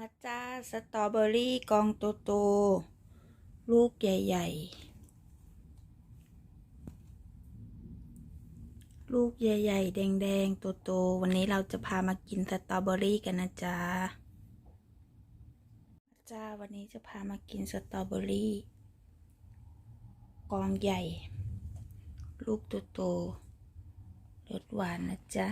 มาจ้าสตรอเบอรี่กองโตโตๆลูกใหญ่ ๆ ลูกใหญ่ ๆ แดงๆโตๆวันนี้เราจะพามากินสตรอเบอรี่กันนะจ๊ะจ้าวันนี้จะพามากินสตรอเบอรี่ กองใหญ่ ลูกโตๆรสหวานนะจ๊ะ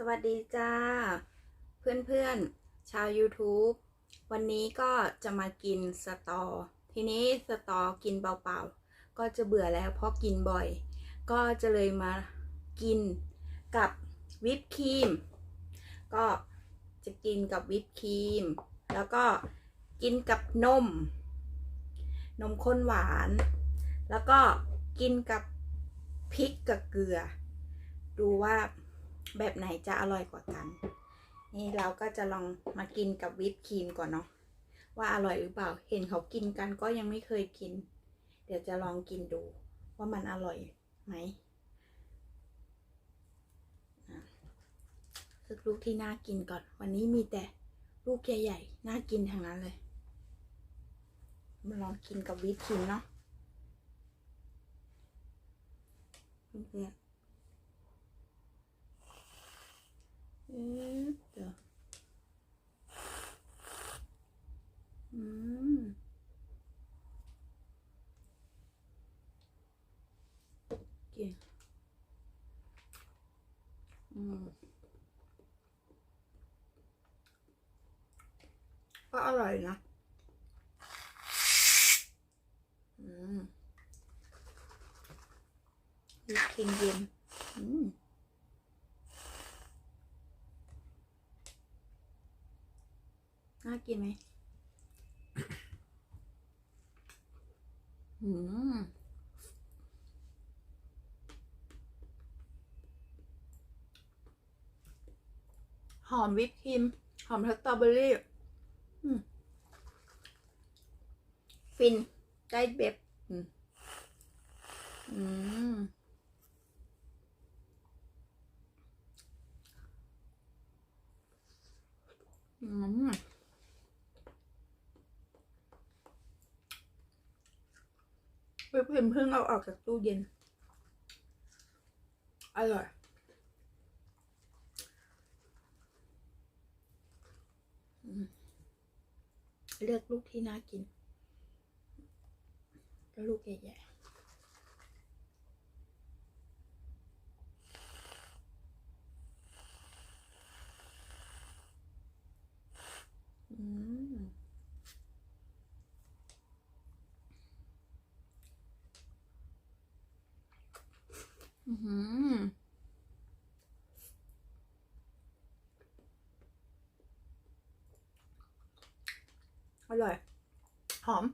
สวัสดีจ้า เพื่อนๆ ชาว YouTube วันนี้ก็จะมากินสตอ ทีนี้สตอกินเปล่าๆ ก็จะเบื่อแล้วเพราะกินบ่อย ก็จะเลยมากินกับวิปครีม ก็จะกินกับวิปครีม แล้วก็กินกับนม นมข้นหวาน แล้วก็กินกับพริกกับเกลือ ดูว่า แบบไหนจะอร่อยกว่ากัน นี่เราก็จะลองมากินกับวิปครีมก่อนเนาะว่าอร่อยหรือเปล่า เห็นเขากินกันก็ยังไม่เคยกิน เดี๋ยวจะลองกินดู ว่ามันอร่อยไหมอะสึกลูกที่น่ากินก่อน วันนี้มีแต่ลูกใหญ่ๆน่ากินทั้งนั้นเลย มาลองกินกับวิปครีมเนาะเพื่อน ๆเอ๊ะเดี๋ยวอืมกินอืมก็อร่อยนะอืมวิปครีมเย็นอืม น่ากินไหมอืมหอมวิปครีม หอมสตรอเบอรี่ฟิน ได้เบบอืมอืม อืม เพิ่งเพิ่งเอาออกจากตู้เย็น อร่อย เลือกลูกที่น่ากิน แล้วลูกใหญ่ๆอืม อือหืออร่อย หอม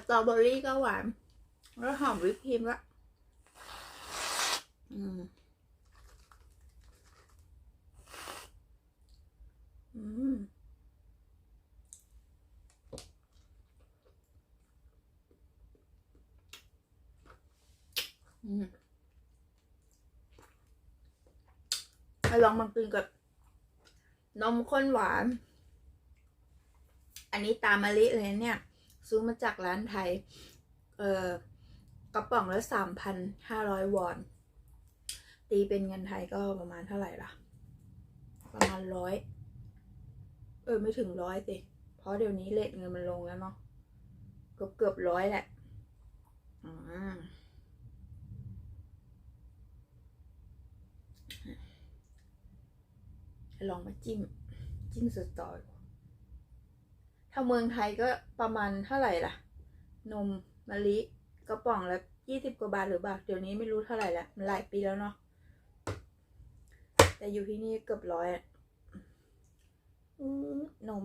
สตรอเบอรี่ก็หวาน แล้วหอมวิปครีมละอืมอืมอืมลองมากินกับนมข้นหวาน อันนี้ตามมะลิเลยเนี่ย ซื้อมาจากร้านไทย เอ่อกระป๋องละสามพันห้าร้อยวอน ตีเป็นเงินไทยก็ประมาณเท่าไหร่ล่ะ ประมาณร้อยเออไม่ถึงร้อยสิ เพราะเดี๋ยวนี้เลทเงินมันลงแล้วเนาะเกือบเกือบร้อยแหละอ่าลองมาจิ้ม จิ้มสตอ ถ้าเมืองไทยก็ประมาณเท่าไหร่ล่ะ นมมะลิกระป๋องละยี่สิบกว่าบาทหรือเปล่าเดี๋ยวนี้ไม่รู้เท่าไหร่ล้วมันหลายปีแล้วเนาะแต่อยู่ที่นี่เกือบร้อยอะนม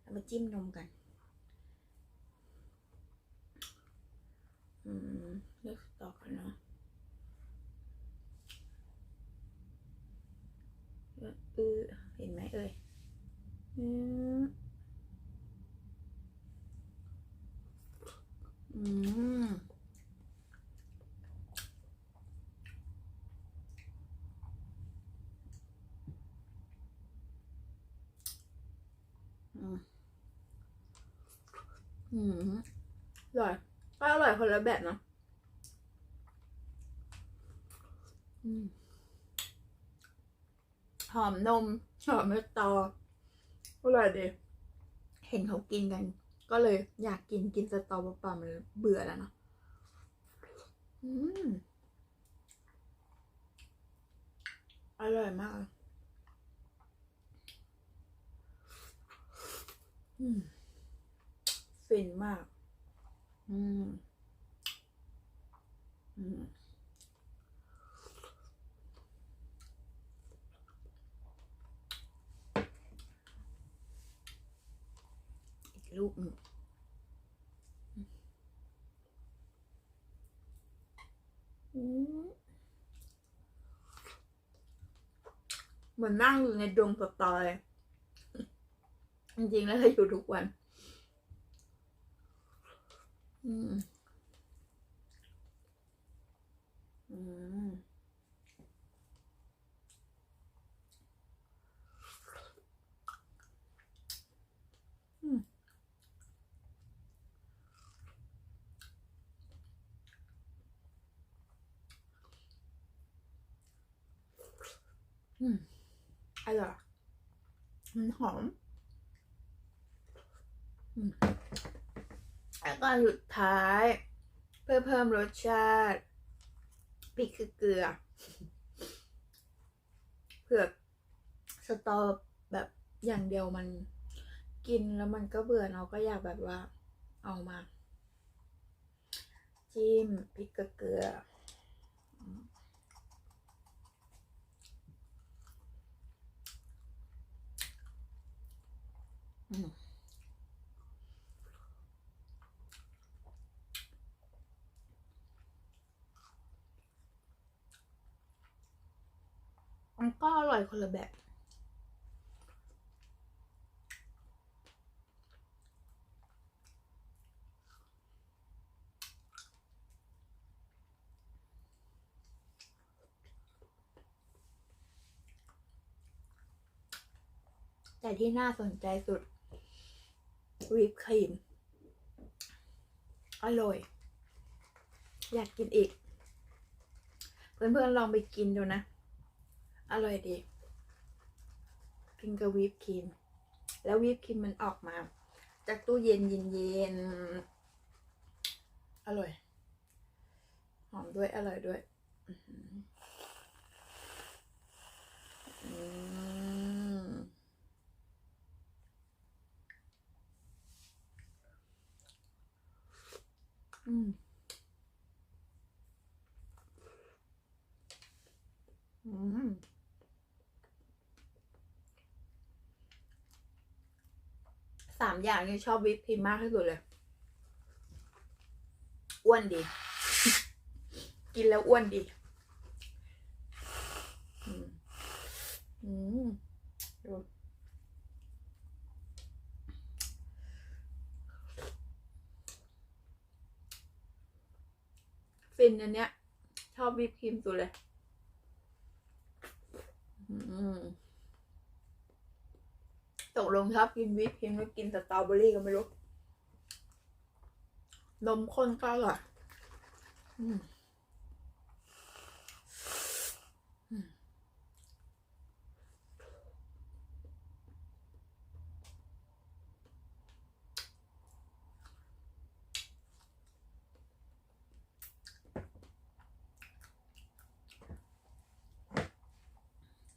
เอามาจิ้มนมกันเลือกต่อกันเนาะเอกอือเห็นไหมเอ่ยอืม อืมอืมอร่อยก็อร่อยคนละแบบเนาะหอมนมหอมเม็ดตออร่อยดีเห็นเขากินกัน ก็เลยอยากกินกินสตอเปล่าๆมันเบื่อแล้วเนาะอืมอร่อยมาก อืมฟินมาก อืม อืม อีก ลูกหนึ่งเหมือนนั่งอยู่ในดงสตอย จริงๆแล้วเราอยู่ทุกวัน อืม อืม อืม อืมอร่อยมันหอมอืมแล้วก็สุดท้าย เพื่อเพิ่มรสชาติพริกคือเกลือเผือกสตอแบบอย่างเดียวมันกินแล้วมันก็เบื่อเราก็อยากแบบว่าเอามา จิ้มพริกเกลือ อื มันก็อร่อยคนละแบบ แต่ที่น่าสนใจสุด วิปครีม อร่อย อยากกินอีก เพื่อนๆลองไปกินดูนะ อร่อยดี กินกับวิปครีม แล้ววิปครีมมันออกมา จากตู้เย็นเย็นๆ อร่อย หอมด้วย อร่อยด้วย อื้อหืออืม อืมอืมสามอย่างนี้ชอบวิปครีมมากที่สุดเลย อ้วนดี กินแล้วอ้วนดี อืม อืมดูฟิ นอันเนี้ย ชอบวิปครีมสุดเลยตกลงชอบกินวิปครีมหรือกินสตรอเบอรี่ก็ไม่รู้นมข้นก็อร่อยอืม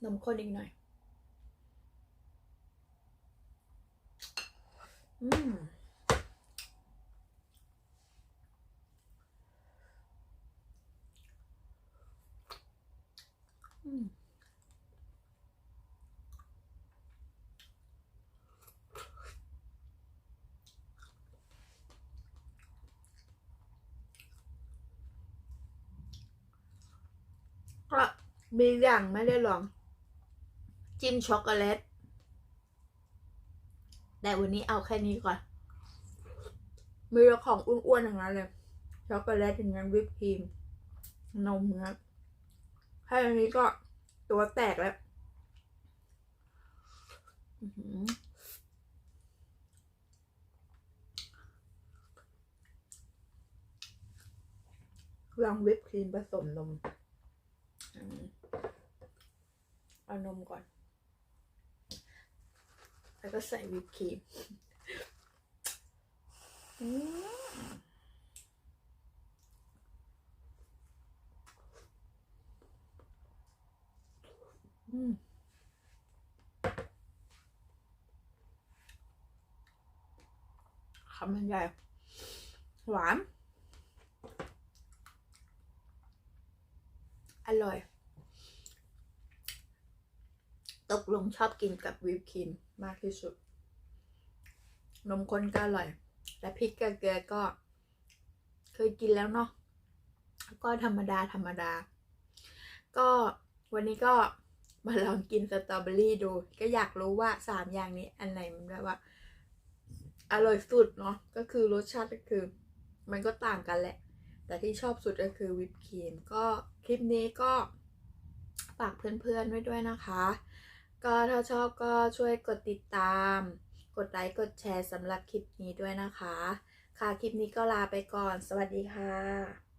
นมข้นอีกหน่อย อืมอืมก็มีอย่างไม่ได้รอง จิ้มช็อกโกแลต แต่วันนี้เอาแค่นี้ก่อน มีแต่ของอ้วนๆอย่างนั้นเลย ช็อกโกแลตอย่างนั้นวิปครีม นมเงี้ยแค่อันนี้ก็ตัวแตกแล้วลองวิปครีมผสมนมเอานมก่อน แล้วก็ใส่วิปครีมอืมคำมันใหญ่หวาน อร่อย ตกลงชอบกินกับวิปครีมมากที่สุด นมข้นก็อร่อย และพริกกับเกลือก็ เคยกินแล้วเนาะก็ธรรมดาธรรมดา ก็วันนี้ก็มาลองกินสตรอเบอรี่ดู ก็อยากรู้ว่าสามอย่างนี้อันไหนมันแบบว่า อร่อยสุดเนาะก็คือรสชาติก็คือ มันก็ต่างกันแหละ แต่ที่ชอบสุดก็คือวิปครีมก็คลิปนี้ก็ฝากเพื่อนๆไว้ด้วยนะคะ ก็ถ้าชอบก็ช่วยกดติดตาม กดไลค์ กดแชร์สำหรับคลิปนี้ด้วยนะคะ ค่ะ คลิปนี้ก็ลาไปก่อน สวัสดีค่ะ